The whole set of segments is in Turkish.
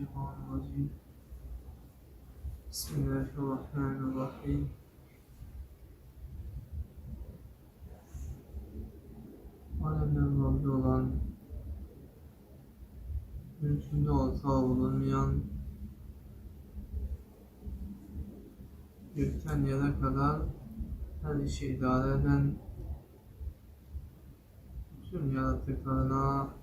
الشيطان الرجيم بسم الله الرحمن الرحيم Alemden Rabbi olan, mülkünde ortağı bulunmayan, gökten yere kadar her işi idare eden, bütün yaratıklarına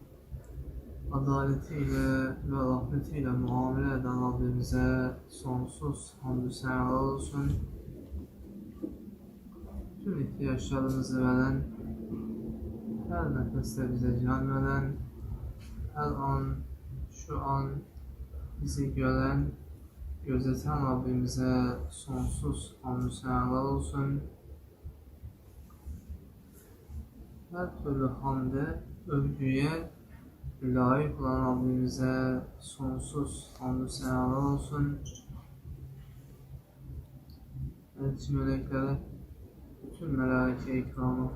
adaletiyle ve rahmetiyle muamele eden Rabbimize sonsuz hamdü senalar olsun. Tüm ihtiyaçlarımızı veren, her nefeste bize can veren, her an, şu an bizi gören, gözeten Rabbimize sonsuz hamdü senalar olsun. Her türlü hamde, övgüye layık olan Rabbimize sonsuz hamdü senalar olsun. Elçi meleklere, bütün melaike ikramı,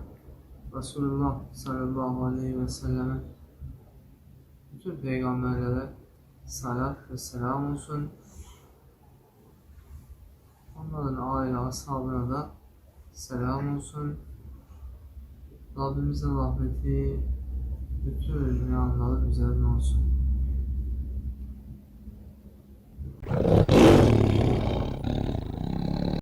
Resulullah sallallahu aleyhi ve selleme, bütün peygamberlere salat ve selam olsun. Onların aile ashabına da selam olsun. Rabbimizin rahmeti müminlerin üzerine olsun.